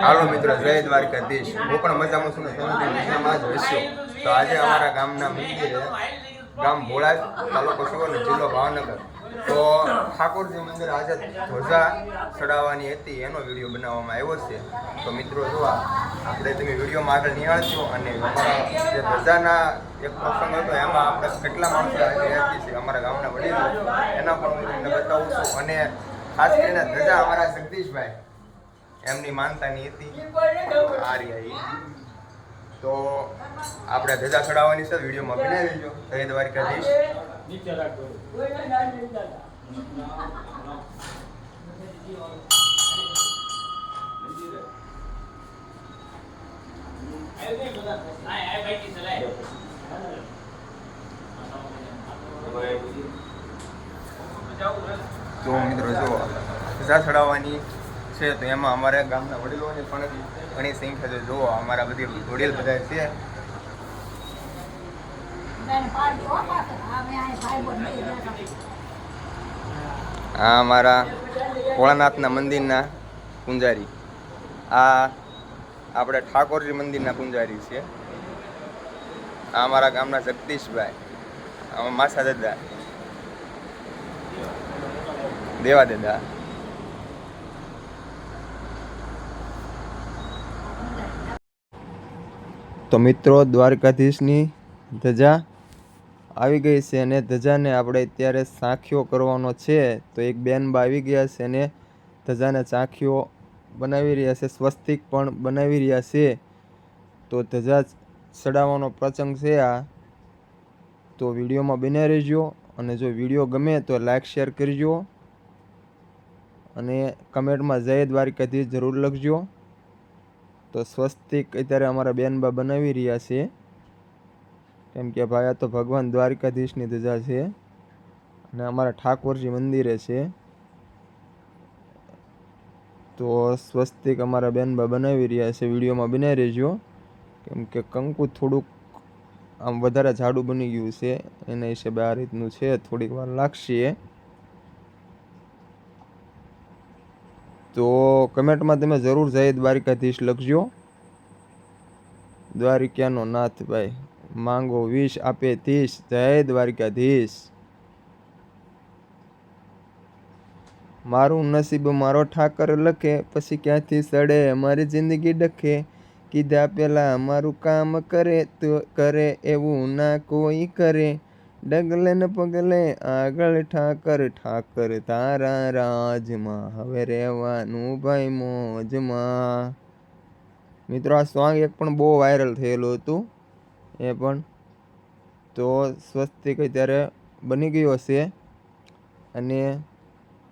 હાલો મિત્રો, જય દ્વારકાધીશ. હું પણ મજામાં છું ને તમે મજામાં જ હશો. તો આજે અમારા ગામના મંદિરે, ગામ ભોળા તાલુકો સુવર્ણ જિલ્લો ભાવનગર. તો ઠાકોરજી મંદિર આજે ધ્વજા ચડાવવાની હતી, એનો વીડિયો બનાવવામાં આવ્યો છે. તો મિત્રો, જો આપણે તમે વિડીયોમાં આગળ નિહાળશો અને જે ધજાના એક પ્રસંગ હતો, એમાં આપણે કેટલા માણસો હતી છે, અમારા ગામના વડીલો, એના પણ હું તમને બતાવું છું. અને ખાસ કરીને ધજા અમારા જગદીશભાઈ. એમની માનતાની હતી. આ રહ્યા તો આપણે ધજા ચડાવવાની છે, વિડીયોમાં બનાવી લેજો જય દ્વારકાધીશ તો મિત્રો જો ધજા ચડાવવાની છે, તો એમાં અમારા ગામના વડીલોની પણ ઘણી સંખ્યા છે. જુઓ, અમારા બધી વડીલ બધા છે. આ અમારા ભોળાનાથના મંદિરના પૂંજારી. આ આપણે ઠાકોરજી મંદિરના પૂંજારી છે. આ અમારા ગામના જગદીશભાઈ માસા દાદા, દેવા દાદા. તો મિત્રો, દ્વારકાધીશની ધજા આવી ગઈ છે અને ધજાને આપણે અત્યારે સાંખીઓ કરવાનો છે. તો એક બેનબા આવી ગયા છે અને ધજાને ચાંખીઓ બનાવી રહ્યા છે, સ્વસ્તિક પણ બનાવી રહ્યા છે. તો ધજા ચડાવવાનો પ્રસંગ છે આ. તો વિડીયોમાં બને રહેજો અને જો વીડિયો ગમે તો લાઈક, શેર કરજો અને કમેન્ટમાં જય દ્વારકાધીશ જરૂર લખજો. તો સ્વસ્તિક અત્યારે અમારા બેનબા બનાવી રહ્યા છે. કેમ કે ભાઈ, આ તો ભગવાન દ્વારકાધીશની ધજા છે અને અમારા ઠાકોરજી મંદિરે છે. તો સ્વસ્તિક અમારા બેનબા બનાવી રહ્યા છે. વિડીયોમાં બનાવી રહેજો. કેમ કે કંકુ થોડુંક આમ વધારે જાડું બની ગયું છે. એના હિસાબે આ રીતનું છે. થોડીક વાર લાગશે. તો કમેન્ટમાં તમે જરૂર જય દ્વારિકાધીશ લખજો. દ્વારિકાનો નાથ ભાઈ માંગો વીસ આપે ત્રીસ જય દ્વારિકાધીશ મારું નસીબ મારો ઠાકર લખે, પછી ક્યાંથી સડે? મારી જિંદગી ડખે. કીધા પેલા મારું કામ કરે, તો કરે એવું ના કોઈ કરે. ડગલે ને પગલે આગળ ઠાકર ઠાકર તારા રાજમાં. હવે રહેવાનું ભાઈ મોજમાં. મિત્રો, આ સોંગ એક પણ બહુ વાયરલ થયેલું હતું. એ પણ તો સ્વસ્તિક અત્યારે બની ગયો છે. અને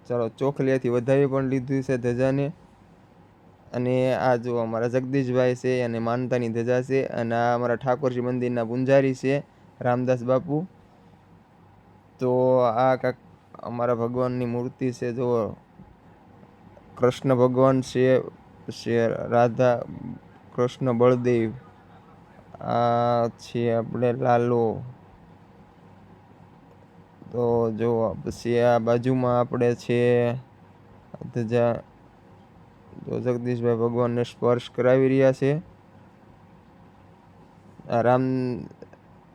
ચાલો ચોખલીયાથી વધાવી પણ લીધું છે ધજાને. અને આ જો અમારા જગદીશભાઈ છે અને માનતાની ધજા છે અને આ અમારા ઠાકોરજી મંદિરના પૂંજારી છે રામદાસ બાપુ. તો આ કાંક અમારા ભગવાનની મૂર્તિ છે, જો કૃષ્ણ ભગવાન છે છે રાધા, કૃષ્ણ બળદેવ, આ છે આપણે લાલો. તો જો પછી આ બાજુમાં આપણે છે તો જગદીશભાઈ ભગવાનને સ્પર્શ કરાવી રહ્યા છે. આ રામ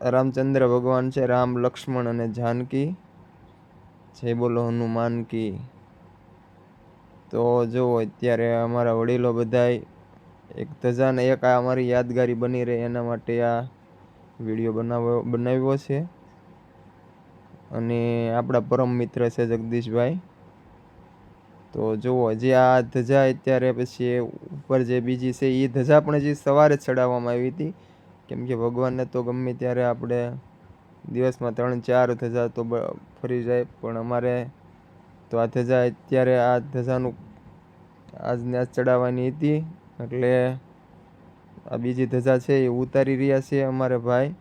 રામચંદ્ર ભગવાન છે, રામ, લક્ષ્મણ અને જાનકી. જય બોલો હનુમાન કી. તો જો અત્યારે અમારા વડીલો બધાય એક ધજાને એક આ અમારી યાદગારી બની રહે એના માટે આ વીડિયો બનાવ્યો બનાવ્યો છે. અને આપણા પરમ મિત્ર છે જગદીશભાઈ. તો જુઓ, જે આ ધજા અત્યારે પછી ઉપર જે બીજી છે એ ધજા પણ હજી સવારે ચડાવવામાં આવી હતી. કેમ કે ભગવાનને તો ગમે ત્યારે આપણે દિવસમાં ત્રણ, ચાર ધજા તો ફરી જાય, પણ અમારે તો આ ધજા અત્યારે આ ધજાનું આજને આજ ચડાવવાની હતી, એટલે આ બીજી ધજા છે એ ઉતારી રહ્યા છે અમારે ભાઈ.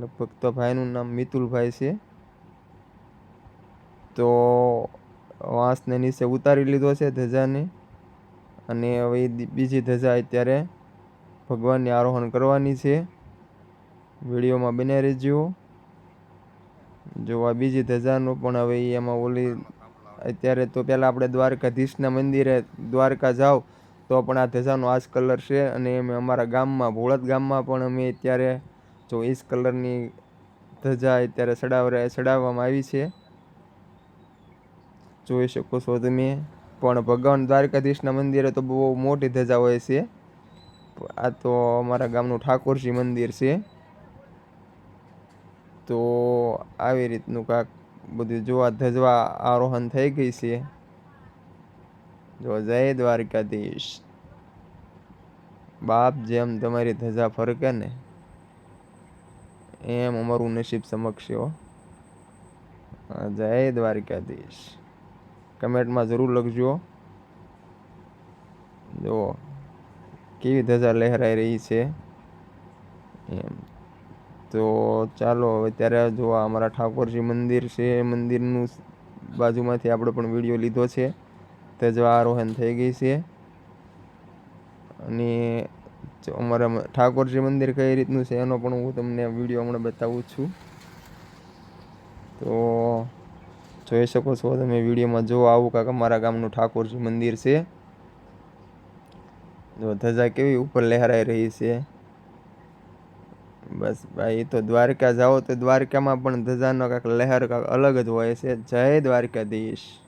લગભગ તો ભાઈનું નામ મિતુલભાઈ છે. તો વાંસને નીચે ઉતારી લીધો છે ધજાને, અને હવે બીજી ધજા અત્યારે ભગવાનની આરોહણ કરવાની છે. વિડીયોમાં બને રહેજો. જો આ બીજી ધજાનું, પણ હવે એમાં ઓલી અત્યારે તો પહેલાં આપણે દ્વારકાધીશના મંદિરે દ્વારકા જાઓ, તો પણ આ ધજાનો આ જ કલર છે. અને અમે અમારા ગામમાં, ભોળત ગામમાં પણ અમે અત્યારે જો એ જ કલરની ધજા અત્યારે ચડાવ ચડાવવામાં આવી છે. જોઈ શકો છો તમે. પણ ભગવાન દ્વારકાધીશના મંદિરે તો બહુ મોટી ધજા હોય છે. આ તો અમારા ગામનું ઠાકોરજી મંદિર છે. તો આવી રીતનું કાંક બધું જોવા ધજવા આરોહણ થઈ ગઈ છે. જો જય દ્વારકાધીશ. બાપ જેમ તમારી ધજા ફરકે ને, એમ અમારું નસીબ સમક્ષ હો. જય દ્વારકાધીશ. કમેન્ટમાં જરૂર લખજો. જો કેવી ધજા લહેરાઈ રહી છે? એમ. તો ચાલો, હવે ત્યારે જો અમારા ઠાકોરજી મંદિર છે મંદિરનું બાજુમાંથી આપણે પણ વીડિયો લીધો છે. ધજા આરોહણ થઈ ગઈ છે. અને અમારા ઠાકોરજી મંદિર કઈ રીતનું છે એનો પણ હું તમને વીડિયો હમણાં બતાવું છું. તો જોઈ શકો છો તમે વિડીયોમાં જો આવું કાંક અમારા ગામનું ઠાકોરજી મંદિર છે. ધજા કેવી ઉપર લહેરાઈ રહી છે? બસ ભાઈ તો દ્વારકા જાઓ તો દ્વારકામાં પણ ધજાનો કાંક લહેર કાંક અલગ જ હોય છે. જય દ્વારકાધીશ.